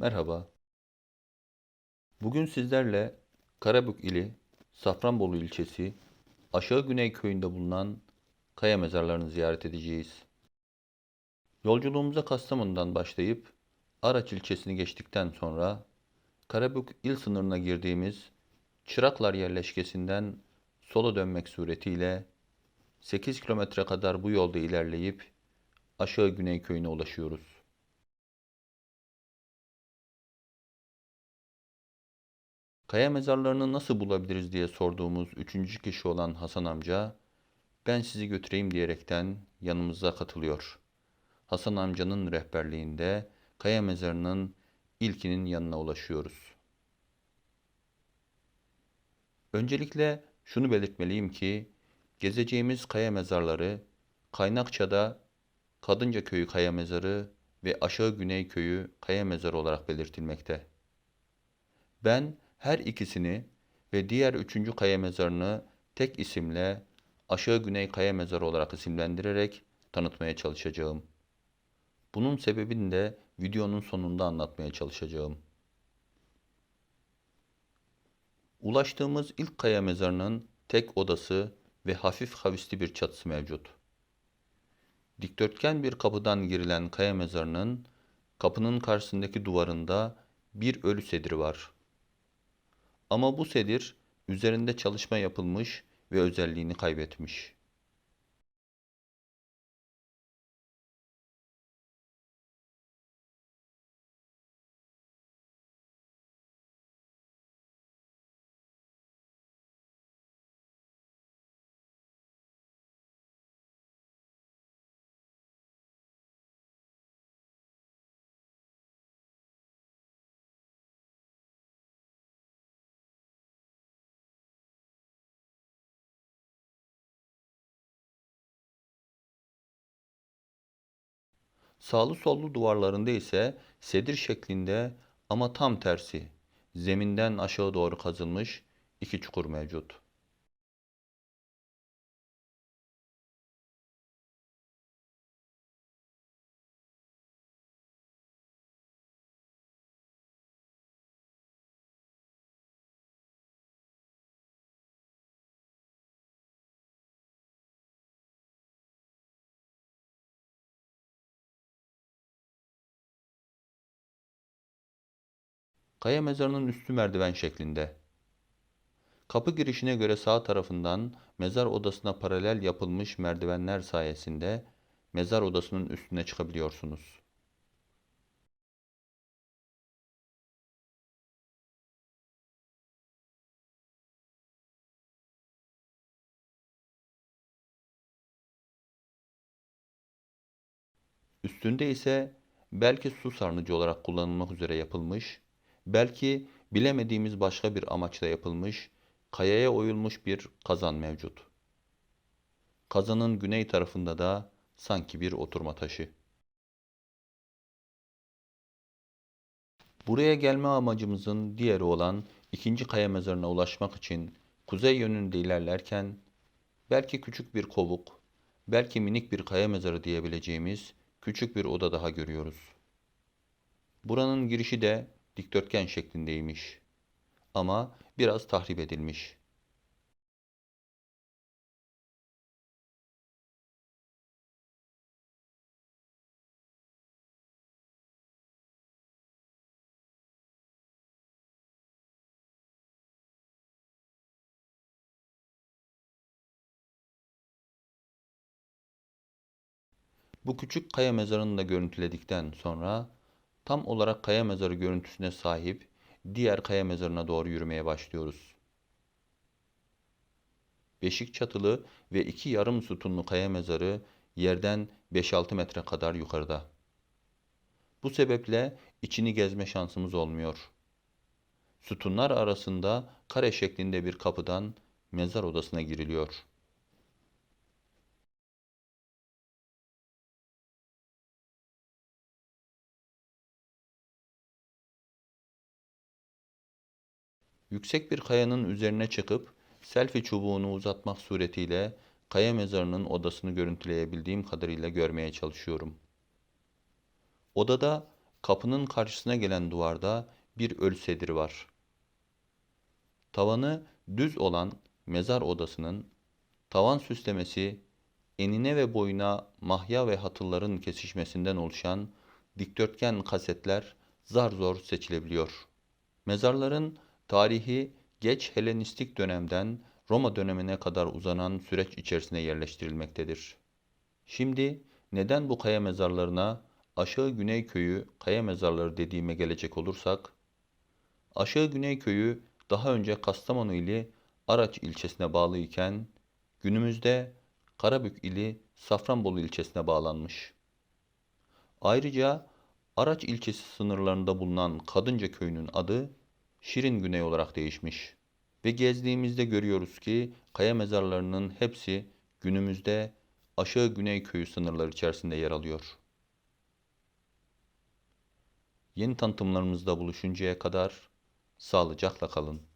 Merhaba. Bugün sizlerle Karabük ili Safranbolu ilçesi Aşağı Güney köyünde bulunan kaya mezarlarını ziyaret edeceğiz. Yolculuğumuza Kastamonu'dan başlayıp Araç ilçesini geçtikten sonra Karabük il sınırına girdiğimiz Çıraklar yerleşkesinden sola dönmek suretiyle 8 kilometre kadar bu yolda ilerleyip Aşağı Güney köyüne ulaşıyoruz. Kaya mezarlarını nasıl bulabiliriz diye sorduğumuz üçüncü kişi olan Hasan amca, ben sizi götüreyim diyerekten yanımıza katılıyor. Hasan amcanın rehberliğinde kaya mezarının ilkinin yanına ulaşıyoruz. Öncelikle şunu belirtmeliyim ki, gezeceğimiz kaya mezarları Kaynakça'da Kadınca Köyü Kaya Mezarı ve Aşağı Güney Köyü Kaya Mezarı olarak belirtilmekte. Ben her ikisini ve diğer üçüncü kaya mezarını tek isimle Aşağı Güney Kaya Mezarı olarak isimlendirerek tanıtmaya çalışacağım. Bunun sebebini de videonun sonunda anlatmaya çalışacağım. Ulaştığımız ilk kaya mezarının tek odası ve hafif havisli bir çatısı mevcut. Dikdörtgen bir kapıdan girilen kaya mezarının kapının karşısındaki duvarında bir ölü sediri var. Ama bu sedir üzerinde çalışma yapılmış ve özelliğini kaybetmiş. Sağlı sollu duvarlarında ise sedir şeklinde ama tam tersi zeminden aşağı doğru kazılmış iki çukur mevcut. Kaya mezarının üstü merdiven şeklinde. Kapı girişine göre sağ tarafından mezar odasına paralel yapılmış merdivenler sayesinde mezar odasının üstüne çıkabiliyorsunuz. Üstünde ise belki su sarnıcı olarak kullanılmak üzere yapılmış, belki bilemediğimiz başka bir amaçla yapılmış, kayaya oyulmuş bir kazan mevcut. Kazanın güney tarafında da sanki bir oturma taşı. Buraya gelme amacımızın diğeri olan ikinci kaya mezarına ulaşmak için kuzey yönünde ilerlerken belki küçük bir kovuk, belki minik bir kaya mezarı diyebileceğimiz küçük bir oda daha görüyoruz. Buranın girişi de dikdörtgen şeklindeymiş. Ama biraz tahrip edilmiş. Bu küçük kaya mezarını da görüntüledikten sonra tam olarak kaya mezarı görüntüsüne sahip diğer kaya mezarına doğru yürümeye başlıyoruz. Beşik çatılı ve iki yarım sütunlu kaya mezarı yerden 5-6 metre kadar yukarıda. Bu sebeple içini gezme şansımız olmuyor. Sütunlar arasında kare şeklinde bir kapıdan mezar odasına giriliyor. Yüksek bir kayanın üzerine çıkıp selfie çubuğunu uzatmak suretiyle kaya mezarının odasını görüntüleyebildiğim kadarıyla görmeye çalışıyorum. Odada Kapının karşısına gelen duvarda bir ölü sediri var. Tavanı düz olan mezar odasının tavan süslemesi enine ve boyuna mahya ve hatırların kesişmesinden oluşan dikdörtgen kasetler zar zor seçilebiliyor. Mezarların tarihi geç Helenistik dönemden Roma dönemine kadar uzanan süreç içerisine yerleştirilmektedir. Şimdi neden bu kaya mezarlarına Aşağı Güney Köyü kaya mezarları dediğime gelecek olursak, Aşağı Güney Köyü daha önce Kastamonu ili Araç ilçesine bağlı iken günümüzde Karabük ili Safranbolu ilçesine bağlanmış. Ayrıca Araç ilçesi sınırlarında bulunan Kadınca köyünün adı Şirin Güney olarak değişmiş. Ve gezdiğimizde görüyoruz ki kaya mezarlarının hepsi günümüzde Aşağı Güney Köyü sınırları içerisinde yer alıyor. Yeni tanıtımlarımızda buluşuncaya kadar sağlıcakla kalın.